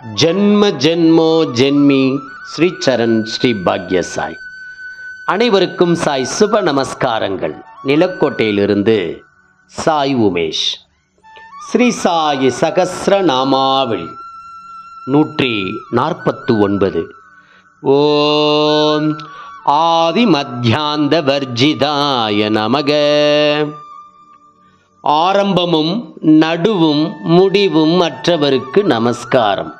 ஜென்ம ஜென்மோ ஜென்மி ஸ்ரீ சரண் ஸ்ரீ பாக்ய சாய் அனைவருக்கும் சாய் சுப நமஸ்காரங்கள். நிலக்கோட்டையிலிருந்து சாய் உமேஷ். ஸ்ரீ சாய் சகசிர நாமாவில் நூற்றி நாற்பத்து ஒன்பது ஓம் ஆதி மத்தியாந்த வர்ஜிதாய நமக. ஆரம்பமும் நடுவும் முடிவும் மற்றவருக்கு நமஸ்காரம்.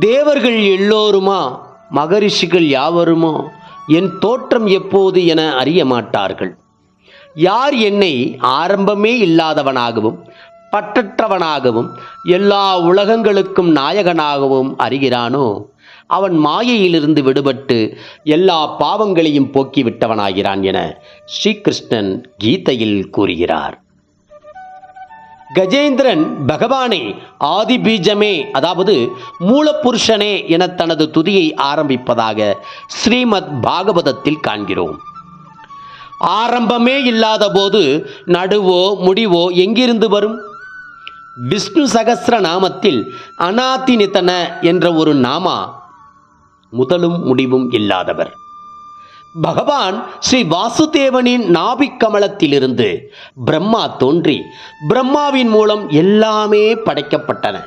தேவர்கள் எல்லோருமா? மகரிஷிகள் யாவருமோ? என் தோற்றம் எப்போது என அறிய மாட்டார்கள். யார் என்னை ஆரம்பமே இல்லாதவனாகவும் பற்றற்றவனாகவும் எல்லா உலகங்களுக்கும் நாயகனாகவும் அறிகிறானோ? அவன் மாயையிலிருந்து விடுபட்டு எல்லா பாவங்களையும் போக்கிவிட்டவனாகிறான் என ஸ்ரீகிருஷ்ணன் கீதையில் கூறுகிறார். கஜேந்திரன் பகவானே ஆதி பீஜமே அதாவது மூலப்புருஷனே என தனது துதியை ஆரம்பிப்பதாக ஸ்ரீமத் பாகவதத்தில் காண்கிறோம். ஆரம்பமே இல்லாத போது நடுவோ முடிவோ எங்கிருந்து வரும்? விஷ்ணு சகசிர நாமத்தில் அநாதினிதன என்ற ஒரு நாமா முதலும் முடிவும் இல்லாதவர். பகவான் ஸ்ரீ வாசுதேவனின் நாபிக் கமலத்திலிருந்து பிரம்மா தோன்றி பிரம்மாவின் மூலம் எல்லாமே படைக்கப்பட்டன.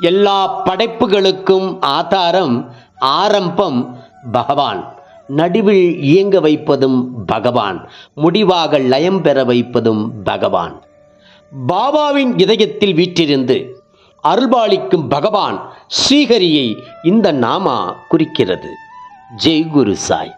எல்லா படைப்புகளுக்கும் ஆதாரம் ஆரம்பம் பகவான். நடுவில் இயங்க வைப்பதும் பகவான். முடிவாக லயம் பெற வைப்பதும் பகவான். பாபாவின் இதயத்தில் வீற்றிருந்து அருள்பாலிக்கும் பகவான் ஸ்ரீஹரியை இந்த நாமா குறிக்கிறது. ஜெய் குரு சாய்.